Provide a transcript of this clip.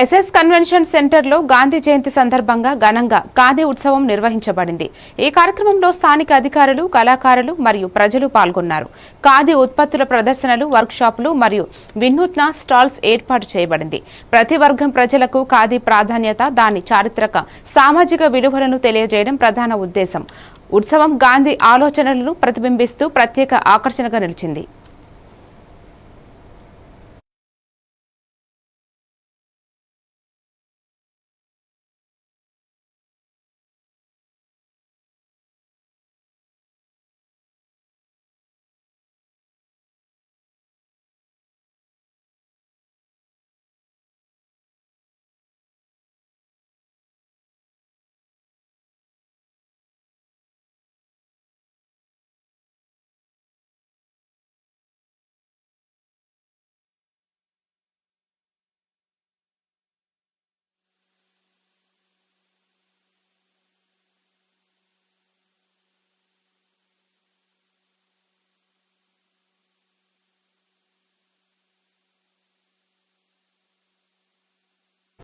SS convention సెంటర్లో గాంధీ జయంతి సందర్భంగా ఘనంగా గాంధీ ఉత్సవం నిర్వహించబడింది. ఈ కార్యక్రమంలో స్థానిక అధికారులు కళాకారులు మరియు ప్రజలు పాల్గొన్నారు. ఖాదీ ఉత్పత్తుల ప్రదర్శనలు వర్క్షాపులు మరియు వినూత్న స్టాల్స్ ఏర్పాటు చేయబడింది. ప్రతి వర్గం ప్రజలకు ఖాదీ ప్రాధాన్యత దాని చారిత్రక సామాజిక విలువలను తెలియజేయడం ప్రధాన ఉద్దేశం. ఉత్సవం గాంధీ ఆలోచనలను ప్రతిబింబిస్తూ ప్రత్యేక ఆకర్షణగా నిలిచింది.